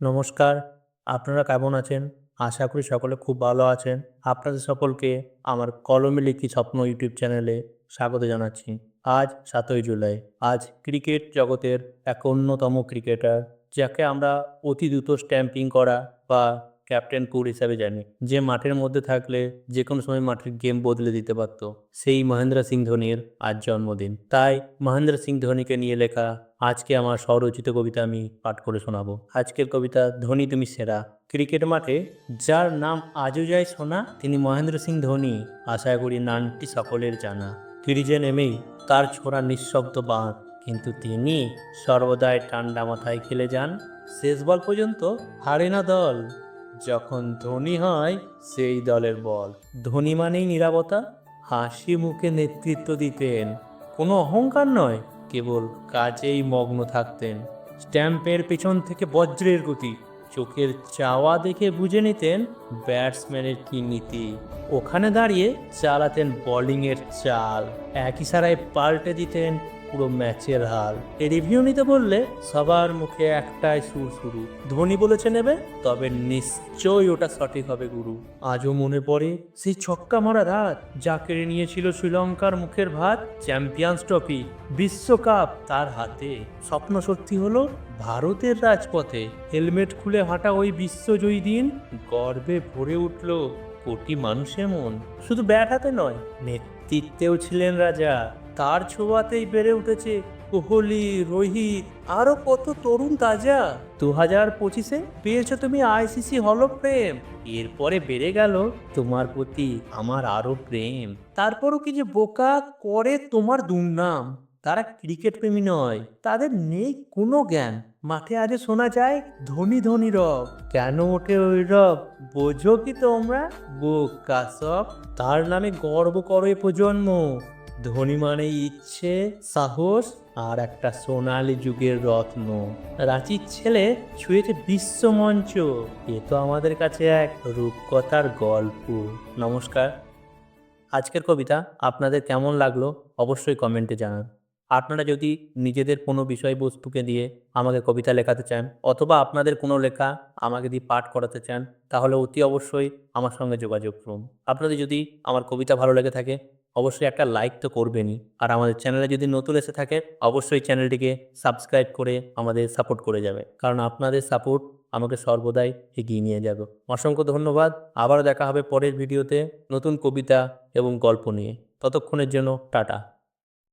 নমস্কার, আপনারা কেমন আছেন? আশা করি সকলে খুব ভালো আছেন। আপনাদের সকলকে আমার কলমে লিখি স্বপ্ন ইউটিউব চ্যানেলে স্বাগত জানাচ্ছি। আজ সাতই জুলাই। আজ ক্রিকেট জগতের এক অন্যতম ক্রিকেটার, যাকে আমরা অতি দ্রুত স্ট্যাম্পিং করা বা ক্যাপ্টেন কুর হিসাবে জানি। যে মাঠের মধ্যে থাকলে যে কোনো সময় মাঠের গেম বদলে দিতে পারত। সেই মহেন্দ্র সিং ধোনির আজ জন্মদিন। তাই মহেন্দ্র সিং ধোনিকে নিয়ে লেখা আজকে আমার স্বরচিত কবিতা আমি পাঠ করে শোনাবো। আজকের কবিতা, ধোনি তুমি সেরা। ক্রিকেট মাঠে যার নাম আজও যায় শোনা তিনি মহেন্দ্র সিং ধোনি, আশা করি নামটি সকলের জানা। ক্রিজে নেমেই তার ছোড়া নিঃশব্দ বাঁধ, কিন্তু তিনি সর্বদাই ঠান্ডা মাথায় খেলে যান। শেষ বল পর্যন্ত হারে না দল। যখন ধোনি হয়, সেই দলের বল। ধোনি মানেই নিরাপত্তা। হাসি মুখে নেতৃত্ব দিতেন। কোনো অহংকার নয়, কেবল কাজেই মগ্ন থাকতেন। স্ট্যাম্পের পেছন থেকে বজ্রের গতি। চোখের চাওয়া দেখে বুঝে নিতেন ব্যাটসম্যানের কি নীতি। ওখানে দাঁড়িয়ে চালাতেন বোলিংয়ের চাল। একই সারায় পাল্টে দিতেন পুরো ম্যাচের হাল রিভিউ নিতে বললে সবার মুখে একটাই সুর শুরু। ধোনি বলেছে নেবে, তবে নিশ্চয়ই ওটা সঠিক হবে গুরু। আজও মনে পড়ে সেই ছক্কা মারা রাত যা কেড়ে নিয়েছিল শ্রীলঙ্কার মুখের ভাত, চ্যাম্পিয়ন্স ট্রফি, বিশ্বকাপ। তার হাতে স্বপ্ন সত্যি হলো ভারতের রাজপথে। হেলমেট খুলে হাঁটা ওই বিশ্বজয়ী দিন, গর্বে ভরে উঠল কোটি মানুষের মন। শুধু ব্যাট হাতে নয়, নেতৃত্বেও ছিলেন রাজা। তার ছোঁয়াতেই বেড়ে উঠেছে কোহলি, রোহিত, আরও কত তরুণ তাজা। দু হাজার পঁচিশে পেয়েছ তুমি আইসিসি হল অফ ফেম। এরপরে বেড়ে গেল তোমার প্রতি আমার আরও প্রেম। তারপরও কি যে বোকা করে তোমার দুর্নাম। তারা ক্রিকেট প্রেমী নয়, তাদের নেই কোনো জ্ঞান। মাঠে আজও শোনা যায় ধনী ধনী রব। কেন ওঠে ওই রব? বোঝো কি তোমরা? বোকা সব। তার নামে গর্ব করো এ প্রজন্ম। ধনী মানে ইচ্ছে, সাহস আর একটা সোনালি যুগের রত্ন। রাঁচির ছেলে ছুঁয়েছে বিশ্বমঞ্চ, এ তো আমাদের কাছে এক রূপকথার গল্প। নমস্কার। আজকের কবিতা আপনাদের কেমন লাগল অবশ্যই কমেন্টে জানান। আপনারা যদি নিজেদের কোনো বিষয়বস্তুকে দিয়ে আমাকে কবিতা লেখাতে চান অথবা আপনাদের কোনো লেখা আমাকে দিয়ে পাঠ করাতে চান, তাহলে অতি অবশ্যই আমার সঙ্গে যোগাযোগ করুন। আপনাদের যদি আমার কবিতা ভালো লেগে থাকে অবশ্যই একটা লাইক তো করবেনই। আর আমাদের চ্যানেলে যদি নতুন এসে থাকে, অবশ্যই চ্যানেলটিকে সাবস্ক্রাইব করে আমাদের সাপোর্ট করে যাবে। কারণ আপনাদের সাপোর্ট আমাকে সর্বদাই এগিয়ে নিয়ে যাবে। অসংখ্য ধন্যবাদ। আবারও দেখা হবে পরের ভিডিওতে নতুন কবিতা এবং গল্প নিয়ে। ততক্ষণের জন্য টাটা।